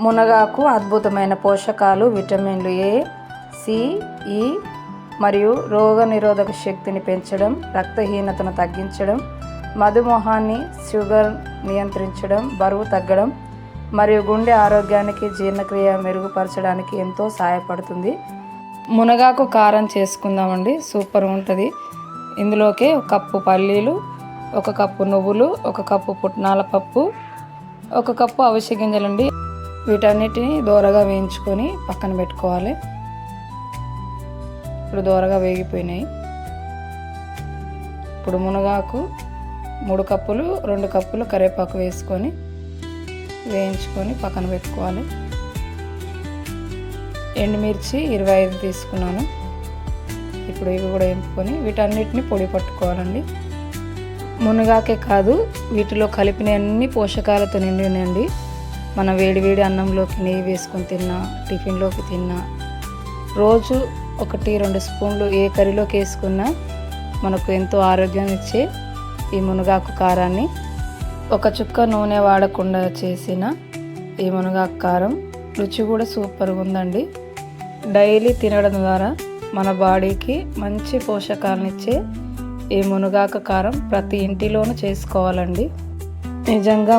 మునగాకు అద్భుతమైన పోషకాలు విటమిన్లు ఏ సి ఈ మరియు రోగ నిరోధక శక్తిని పెంచడం రక్తహీనతను తగ్గించడం మధుమేహాన్ని షుగర్ నియంత్రించడం బరువు తగ్గడం మరియు గుండె ఆరోగ్యానికి జీర్ణక్రియ మెరుగుపరచడానికి ఎంతో సహాయపడుతుంది. మునగాకు కారం చేసుకుందామండి. సూపర్ ఉంటుంది. ఇందులోకి ఒక కప్పు పల్లీలు ఒక కప్పు నువ్వులు ఒక కప్పు పుట్నాల పప్పు ఒక కప్పు అవిసె గింజలండి. వీటన్నిటిని దోరగా వేయించుకొని పక్కన పెట్టుకోవాలి. ఇప్పుడు దోరగా వేగిపోయినాయి. ఇప్పుడు మునగాకు మూడు కప్పులు రెండు కప్పులు కరివేపాకు వేసుకొని వేయించుకొని పక్కన పెట్టుకోవాలి. ఎండుమిర్చి ఇరవై ఐదు తీసుకున్నాను. ఇప్పుడు ఇవి కూడా వేపుకొని వీటన్నిటిని పొడి పట్టుకోవాలండి. మునగాకే కాదు వీటిలో కలిపిన అన్ని పోషకాలతో నిండినండి మన వేడివేడి అన్నంలోకి నెయ్యి వేసుకొని తిన్నా టిఫిన్లోకి తిన్నా రోజు ఒకటి రెండు స్పూన్లు ఏ కర్రీలోకి వేసుకున్నా మనకు ఎంతో ఆరోగ్యం ఇచ్చే ఈ మునగాకు కారాన్ని ఒక చుక్క నూనె వాడకుండా చేసిన ఈ మునగాకు కారం రుచి కూడా సూపర్గా ఉందండి. డైలీ తినడం ద్వారా మన బాడీకి మంచి పోషకాలను ఇచ్చే ఈ మునగాకు కారం ప్రతి ఇంటిలోనూ చేసుకోవాలండి. నిజంగా